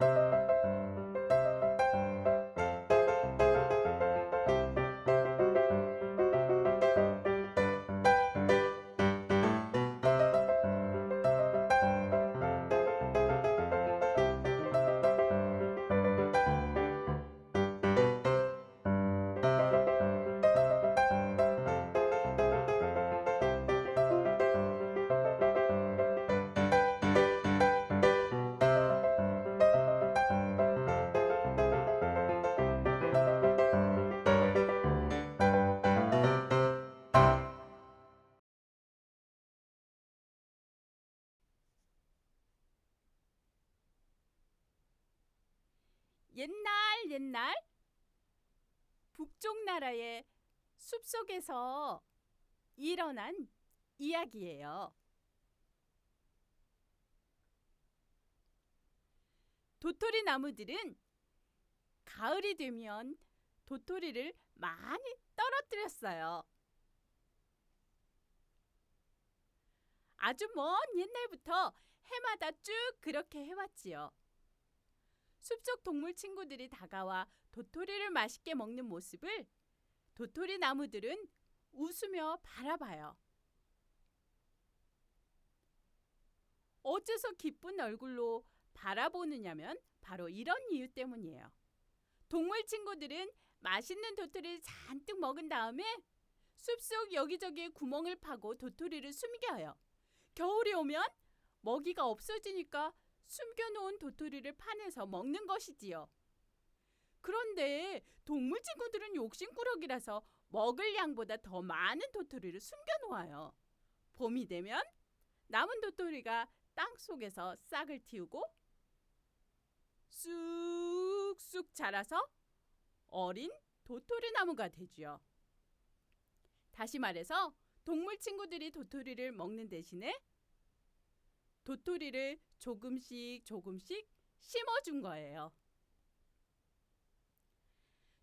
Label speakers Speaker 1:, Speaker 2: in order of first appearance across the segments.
Speaker 1: you 옛날 옛날 북쪽 나라의 숲속에서 일어난 이야기예요. 도토리 나무들은 가을이 되면 도토리를 많이 떨어뜨렸어요. 아주 먼 옛날부터 해마다 쭉 그렇게 해왔지요. 숲속 동물 친구들이 다가와 도토리를 맛있게 먹는 모습을 도토리 나무들은 웃으며 바라봐요. 어째서 기쁜 얼굴로 바라보느냐면 바로 이런 이유 때문이에요. 동물 친구들은 맛있는 도토리를 잔뜩 먹은 다음에 숲속 여기저기에 구멍을 파고 도토리를 숨겨요. 겨울이 오면 먹이가 없어지니까 숨겨놓은 도토리를 파내서 먹는 것이지요. 그런데 동물 친구들은 욕심꾸러기라서 먹을 양보다 더 많은 도토리를 숨겨놓아요. 봄이 되면 남은 도토리가 땅 속에서 싹을 틔우고 쑥쑥 자라서 어린 도토리 나무가 되지요. 다시 말해서 동물 친구들이 도토리를 먹는 대신에 도토리를 조금씩 조금씩 심어준 거예요.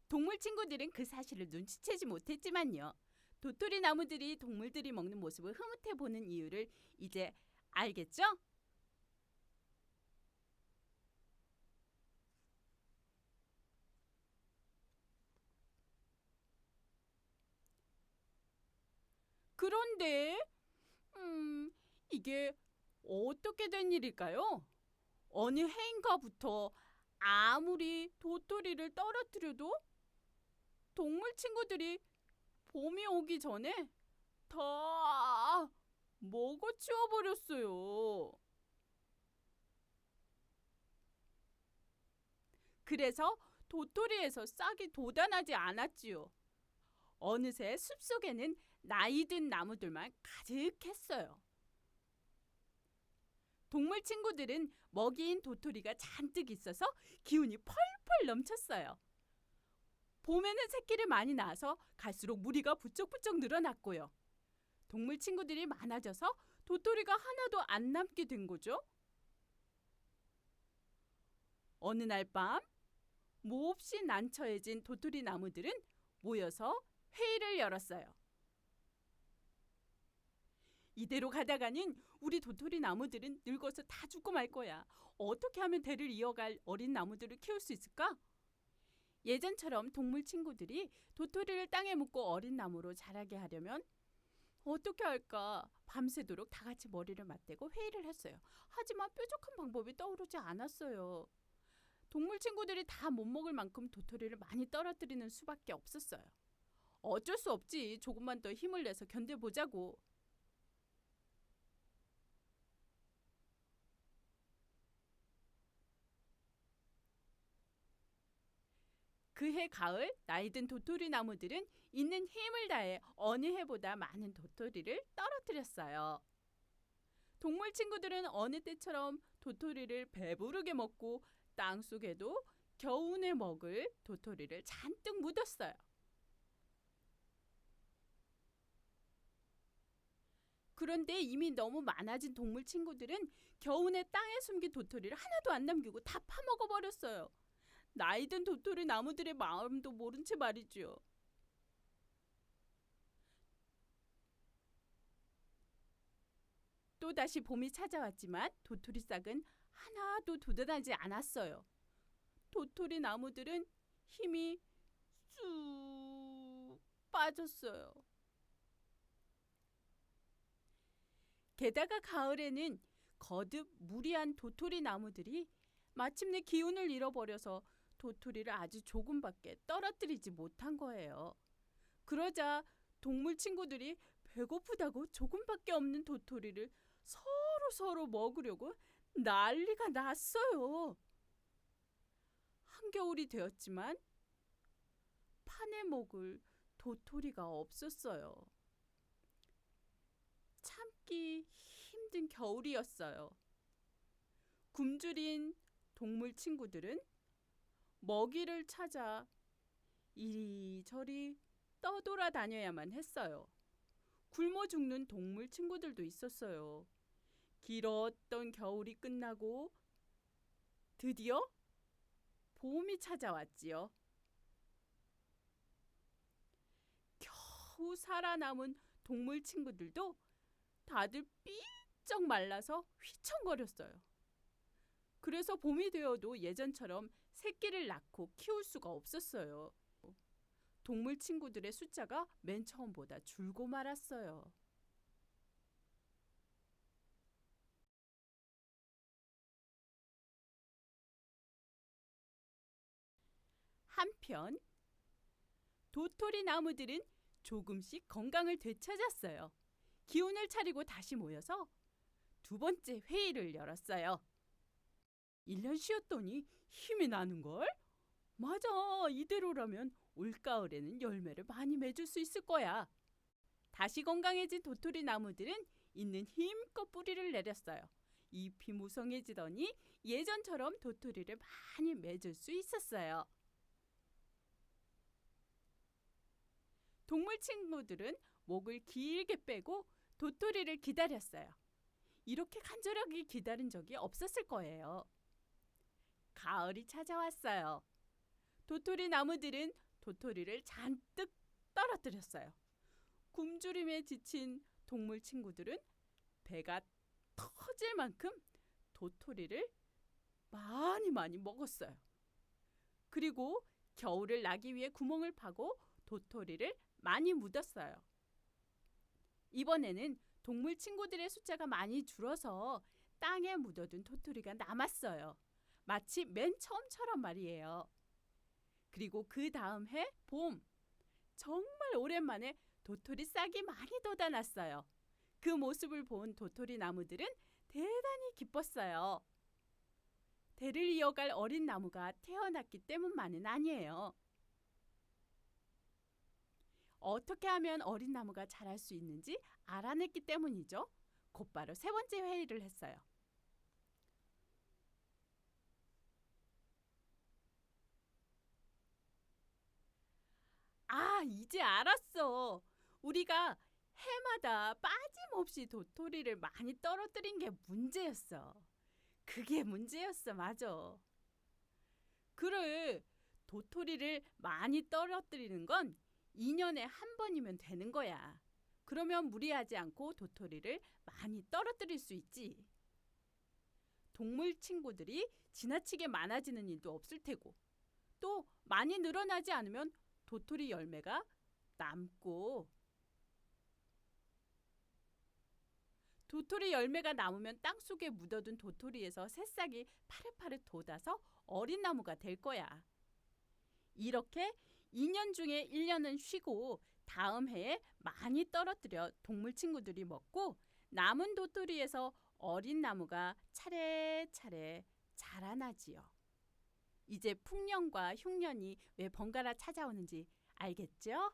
Speaker 1: 동물 친구들은 그 사실을 눈치채지 못했지만요. 도토리 나무들이 동물들이 먹는 모습을 흐뭇해 보는 이유를 이제 알겠죠? 그런데 음, 이게 어떻게 된 일일까요? 어느 해인가부터 아무리 도토리를 떨어뜨려도 동물 친구들이 봄이 오기 전에 다 먹어 치워 버렸어요. 그래서 도토리에서 싹이 돋아나지 않았지요. 어느새 숲속에는 나이 든 나무들만 가득했어요. 동물 친구들은 먹이인 도토리가 잔뜩 있어서 기운이 펄펄 넘쳤어요. 봄에는 새끼를 많이 낳아서 갈수록 무리가 부쩍부쩍 늘어났고요. 동물 친구들이 많아져서 도토리가 하나도 안 남게 된 거죠. 어느 날 밤 몹시 난처해진 도토리 나무들은 모여서 회의를 열었어요. 이대로 가다가는 우리 도토리 나무들은 늙어서 다 죽고 말 거야. 어떻게 하면 대를 이어갈 어린 나무들을 키울 수 있을까? 예전처럼 동물 친구들이 도토리를 땅에 묻고 어린 나무로 자라게 하려면 어떻게 할까? 밤새도록 다 같이 머리를 맞대고 회의를 했어요. 하지만 뾰족한 방법이 떠오르지 않았어요. 동물 친구들이 다 못 먹을 만큼 도토리를 많이 떨어뜨리는 수밖에 없었어요. 어쩔 수 없지. 조금만 더 힘을 내서 견뎌보자고. 그해 가을 나이든 도토리 나무들은 있는 힘을 다해 어느 해보다 많은 도토리를 떨어뜨렸어요. 동물 친구들은 어느 때처럼 도토리를 배부르게 먹고 땅 속에도 겨우내 먹을 도토리를 잔뜩 묻었어요. 그런데 이미 너무 많아진 동물 친구들은 겨우내 땅에 숨긴 도토리를 하나도 안 남기고 다 파먹어 버렸어요. 나이든 도토리 나무들의 마음도 모른 채 말이지요. 또 다시 봄이 찾아왔지만 도토리 싹은 하나도 돋아나지 않았어요. 도토리 나무들은 힘이 쑥 빠졌어요. 게다가 가을에는 거듭 무리한 도토리 나무들이 마침내 기운을 잃어버려서 도토리를 아주 조금밖에 떨어뜨리지 못한 거예요. 그러자 동물 친구들이 배고프다고 조금밖에 없는 도토리를 서로 서로 먹으려고 난리가 났어요. 한겨울이 되었지만 판에 먹을 도토리가 없었어요. 참기 힘든 겨울이었어요. 굶주린 동물 친구들은 먹이를 찾아 이리저리 떠돌아 다녀야만 했어요. 굶어 죽는 동물 친구들도 있었어요. 길었던 겨울이 끝나고 드디어 봄이 찾아왔지요. 겨우 살아남은 동물 친구들도 다들 삐쩍 말라서 휘청거렸어요. 그래서 봄이 되어도 예전처럼 새끼를 낳고 키울 수가 없었어요. 동물 친구들의 숫자가 맨 처음보다 줄고 말았어요. 한편 도토리 나무들은 조금씩 건강을 되찾았어요. 기운을 차리고 다시 모여서 두 번째 회의를 열었어요. 1년 쉬었더니 힘이 나는 걸? 맞아. 이대로라면 올가을에는 열매를 많이 맺을 수 있을 거야. 다시 건강해진 도토리 나무들은 있는 힘껏 뿌리를 내렸어요. 잎이 무성해지더니 예전처럼 도토리를 많이 맺을 수 있었어요. 동물 친구들은 목을 길게 빼고 도토리를 기다렸어요. 이렇게 간절하게 기다린 적이 없었을 거예요. 가을이 찾아왔어요. 도토리 나무들은 도토리를 잔뜩 떨어뜨렸어요. 굶주림에 지친 동물 친구들은 배가 터질 만큼 도토리를 많이 많이 먹었어요. 그리고 겨울을 나기 위해 구멍을 파고 도토리를 많이 묻었어요. 이번에는 동물 친구들의 숫자가 많이 줄어서 땅에 묻어둔 도토리가 남았어요. 마치 맨 처음처럼 말이에요. 그리고 그 다음 해 봄. 정말 오랜만에 도토리 싹이 많이 돋아났어요. 그 모습을 본 도토리 나무들은 대단히 기뻤어요. 대를 이어갈 어린 나무가 태어났기 때문만은 아니에요. 어떻게 하면 어린 나무가 자랄 수 있는지 알아냈기 때문이죠. 곧바로 세 번째 회의를 했어요. 아, 이제 알았어. 우리가 해마다 빠짐없이 도토리를 많이 떨어뜨린 게 문제였어. 그게 문제였어, 맞아. 그래, 도토리를 많이 떨어뜨리는 건 2년에 한 번이면 되는 거야. 그러면 무리하지 않고 도토리를 많이 떨어뜨릴 수 있지. 동물 친구들이 지나치게 많아지는 일도 없을 테고, 또 많이 늘어나지 않으면 도토리 열매가 남고, 도토리 열매가 남으면 땅 속에 묻어둔 도토리에서 새싹이 파릇파릇 돋아서 어린 나무가 될 거야. 이렇게 2년 중에 1년은 쉬고 다음 해에 많이 떨어뜨려 동물 친구들이 먹고 남은 도토리에서 어린 나무가 차례차례 자라나지요. 이제 풍년과 흉년이 왜 번갈아 찾아오는지 알겠죠?